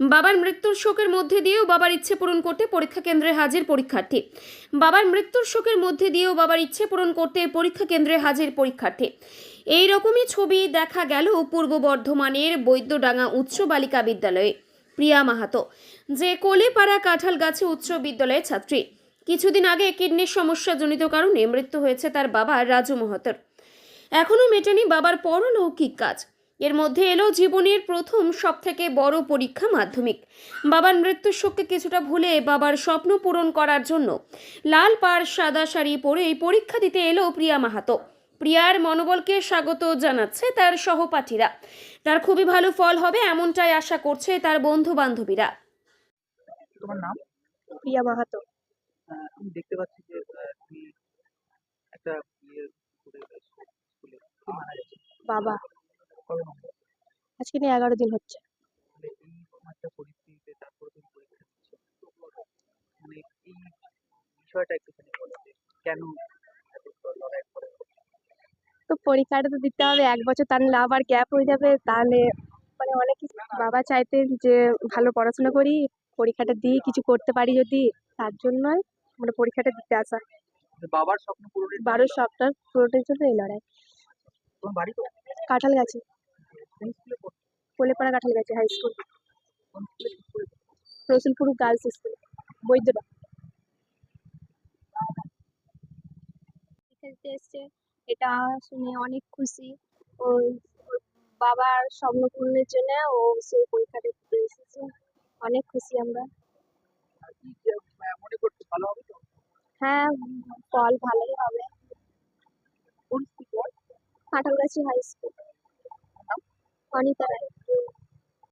বাবার মৃত্যুর শোকের মধ্যে দিয়েও বাবার ইচ্ছে পূরণ করতে পরীক্ষা কেন্দ্রে হাজির পরীক্ষার্থী। বাবার মৃত্যুর শোকের মধ্যে দিয়েও বাবার ইচ্ছে পূরণ করতে পরীক্ষা কেন্দ্রে হাজির পরীক্ষার্থী। এই রকমই ছবি দেখা গেল পূর্ব বর্ধমানের বৈদ্যডাঙ্গা উচ্চ বালিকা বিদ্যালয়ে। প্রিয়া মাহাতো, যে কোলেপাড়া কাঁঠাল গাছে উচ্চ বিদ্যালয়ের ছাত্রী। কিছুদিন আগে কিডনির সমস্যাজনিত কারণে মৃত্যু হয়েছে তার বাবা রাজু মহাতর। এখনও মেটেনি বাবার পরলৌকিক কাজ। এর মধ্যে এলো জীবনের প্রথম সবথেকে বড় পরীক্ষা মাধ্যমিক। বাবার মৃত্যুর শোককে কিছুটা ভুলে বাবার স্বপ্ন পূরণ করার জন্য লাল পাড় সাদা শাড়ি পরে এই পরীক্ষা দিতে এলো প্রিয়া মাহাতো। প্রিয়ার মনোবলকে স্বাগত জানাচ্ছে তার সহপাঠীরা। তার খুবই ভালো ফল হবে এমনটাই আশা করছে তার বন্ধু বান্ধবীরা তোমার নাম? প্রিয়া মাহাতো। আমি দেখতে পাচ্ছি যে তুমি একটা করে এসেছ স্কুলে। মারা গেছে বাবা। আজকে নিয়ে এগারো দিন হচ্ছে। মানে মানে তো পরীক্ষাটা তো দিতে হবে এক বছর তার নাহলে আবার গ্যাপ হয়ে যাবে তাহলে মানে অনেক বাবা চাইতেন যে ভালো পড়াশোনা করি পরীক্ষাটা দিই কিছু করতে পারি যদি তার জন্যই মানে পরীক্ষাটা দিতে আসা। বাবার স্বপ্ন পূরণের জন্য বারো সপ্তাহ পুরোটার জন্য এই লড়াই। তো কাঁঠাল গাছে? কোলেপাড়া কাঁঠাল গাছে high school Rasulpur girls school বৈদ্যটা খেলতে এসছে এটা শুনে অনেক খুশি। ও ওর বাবার স্বপ্ন পূরণের জন্য ও সেই পরীক্ষাটা দিতে এসেছে। অনেক খুশি আমরা। মনে হ্যাঁ ফল ভালোই হবে। কাঁঠালগাছি হাই স্কুল রায়